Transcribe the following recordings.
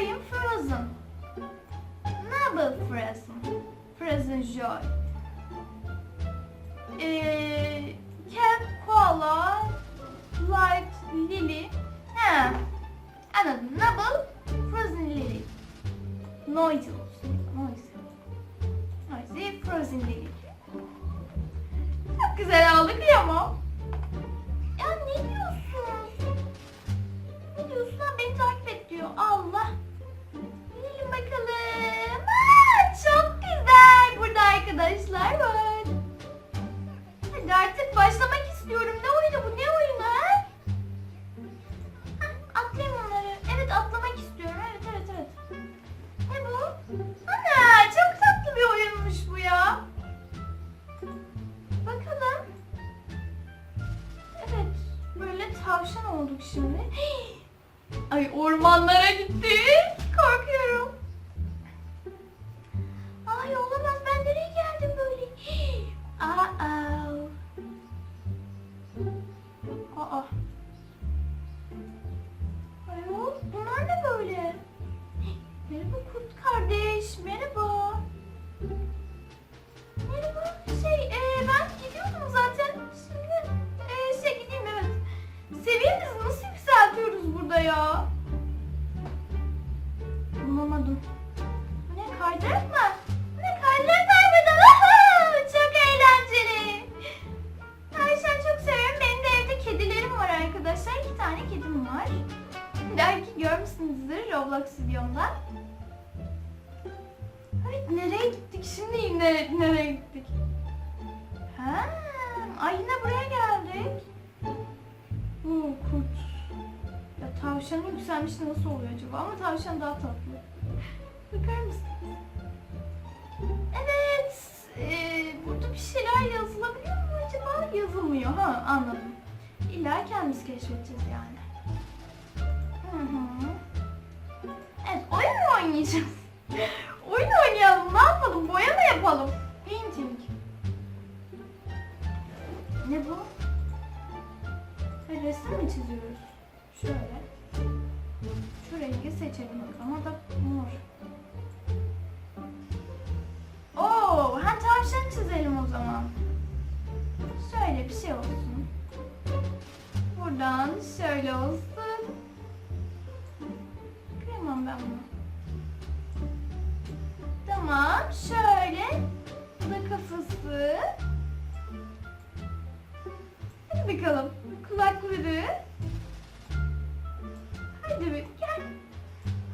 am frozen. Never frozen. Frozen joy. Ee, cat koala like lily. Ha. Another Nubble, frozen lily. Noisy. Tavşan olduk şimdi. Ay ormanlara gitti. Bulamadım. Bu Ne kaydırak mı? Bu Ne kaydırak var! Çok eğlenceli. Tavşan çok seviyorum. Benim de evde kedilerim var arkadaşlar. İki tane kedim var. Belki görmüşsünüzdür Roblox videomda. Evet nereye gittik? Şimdi yine nereye gittik? Ha, ay yine buraya geldik. Oo, kurt. Ya tavşanın yükselmişi nasıl oluyor acaba? Ama tavşan daha tatlı. Bakar mısın? Evet. ee, burada bir şeyler yazılabiliyor mu acaba? Yazılmıyor. Ha anladım. İlla kendimiz keşfedeceğiz yani. Hı hı. Evet oyun mu oynayacağız? oyun oynayalım. Ne yapalım? Boya mı yapalım? Painting. Ne bu? Resim mi çiziyoruz? Şöyle. Şu rengi seçelim. O da mor. Ha tavşan çizelim o zaman. Şöyle bir şey olsun. Buradan şöyle olsun. Kıyamam ben bunu. Tamam, şöyle. Bu da kafası. Hadi bakalım. Kulakları. Hadi bir gel.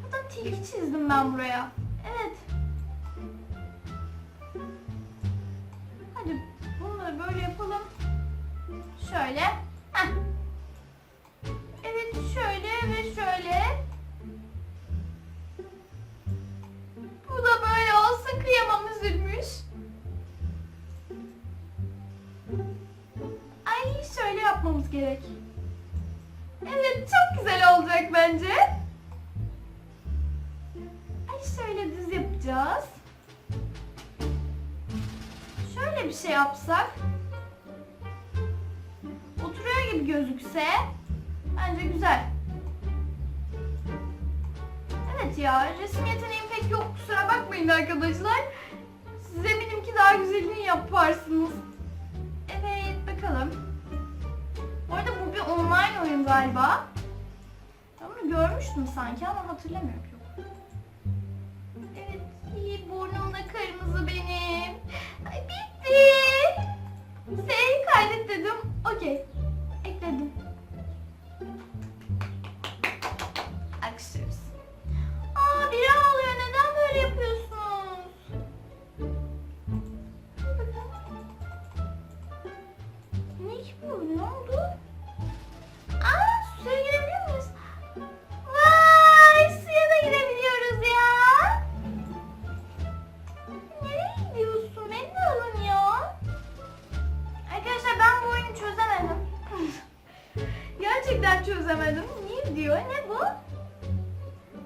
Hatta tilki çizdim ben buraya. Hadi bunları böyle yapalım. Şöyle. Heh. Evet şöyle ve şöyle. Bu da böyle olsun kıyamam üzülmüş. Ay şöyle yapmamız gerek. Evet çok güzel olacak bence. Ay şöyle düz yapacağız. Bir şey yapsak. Oturuyor gibi gözükse. Bence güzel. Evet ya resim yeteneğim pek yok kusura bakmayın arkadaşlar. Siz eminim ki daha güzelini yaparsınız. Evet bakalım. Bu arada bu bir online oyun galiba. Ben bunu görmüştüm sanki ama hatırlamıyorum. Evet, iyi burnum da kırmızı benim. Ay bitti. Seni kaydet dedim. Okey. Ekledim. Çözemedim. Niye diyor? Ne bu?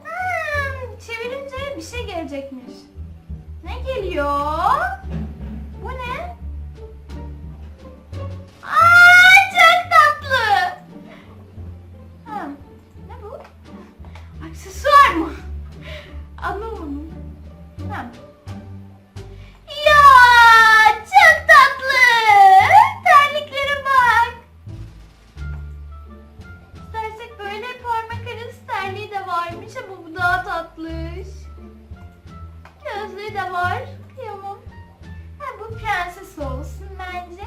Hmm, çevirince bir şey gelecekmiş. Ne geliyor? Ama bu daha tatlış. Gözlüğü de var. Kıyamam. Ha, bu prenses olsun bence.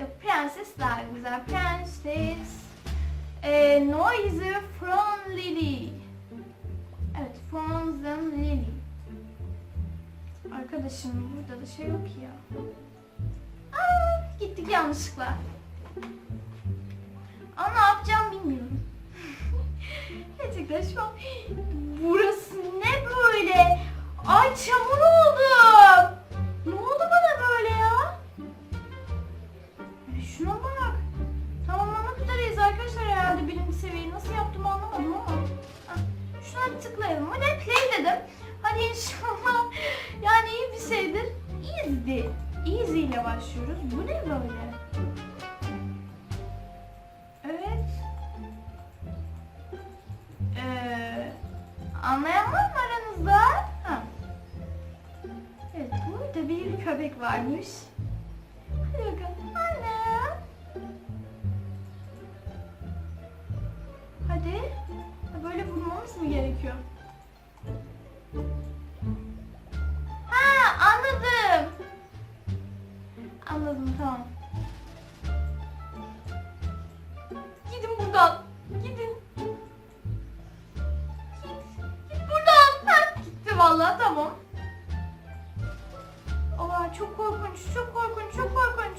Yok prenses daha güzel. Prenses. E, noise from Lily. Evet, Frozen Lily. Arkadaşım burada da şey yok ya. Aa, gittik yanlışlıkla. Ama ne yapacağım bilmiyorum. Gerçekten burası ne böyle? Ay çamur oldum. Ne oldu bana böyle ya? Şuna bak. Tamamlamak üzereyiz arkadaşlar herhalde birinci seviyeyi. Nasıl yaptım anlamadım ama. Şuna bir tıklayalım. Bu ne? Play dedim. Hadi inşallah. Yani iyi bir şeydir. Easy. Easy ile başlıyoruz. Bu ne böyle? Anlayan var mı aranızda? Ha. Evet, burada bir köpek varmış. Hadi bakalım. Anne. Hadi. Ha, Böyle vurmamız mı gerekiyor? Ha, anladım. Anladım, tamam. Vallahi tamam. Aa çok korkunç, çok korkunç, çok korkunç.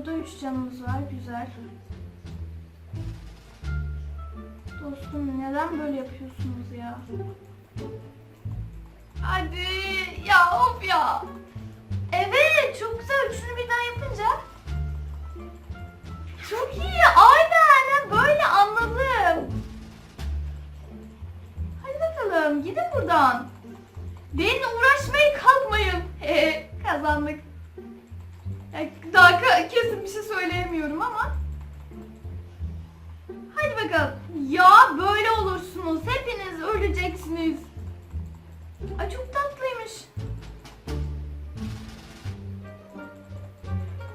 Burada üç canımız var, güzel. Dostum neden böyle yapıyorsunuz ya? Hadi ya of ya. Evet çok güzel üçünü birden yapınca. Çok iyi aynen böyle anladım. Hadi bakalım gidin buradan. Benimle uğraşmaya kalkmayın. Kazandık. Daha kesin bir şey söyleyemiyorum ama. Hadi bakalım. Ya böyle olursunuz. Hepiniz öleceksiniz. Ay çok tatlıymış.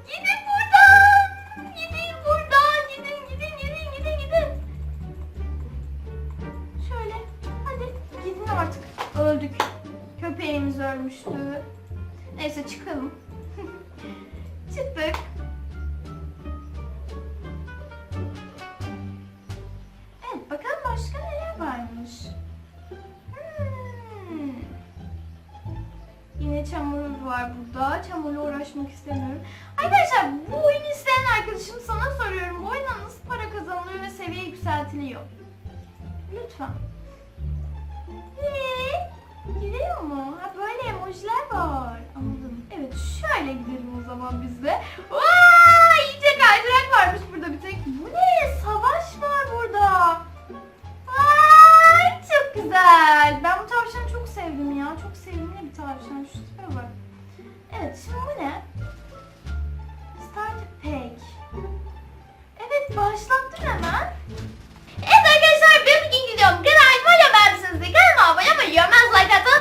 Gidin buradan. Gidin buradan. Gidin gidin gidin gidin gidin. Şöyle. Hadi gidin artık. Öldük. Köpeğimiz ölmüştü. Neyse çıkalım. Var burada. Çamurla uğraşmak istemiyorum. Arkadaşlar bu oyunu isteyen arkadaşım sana soruyorum. Bu oyuna nasıl para kazanılıyor ve seviye yükseltiliyor? Lütfen. Ne? Gidiyor mu? Ha böyle emojiler var. Anladım. Evet şöyle gidelim o zaman biz de. Vay! İyice kaydırak varmış burada bir tek. Bu ne? Savaş var burada. Ay çok güzel. Ben bu tavşanı çok sevdim ya. Çok sevimli bir tavşan. Şu tipe bak. Evet şimdi bu ne? Starter Pack. Evet başlattım hemen. Evet arkadaşlar benim için gidiyorum. Kanalıma abone olmayı, kanalıma abone olmayı, ben like atın.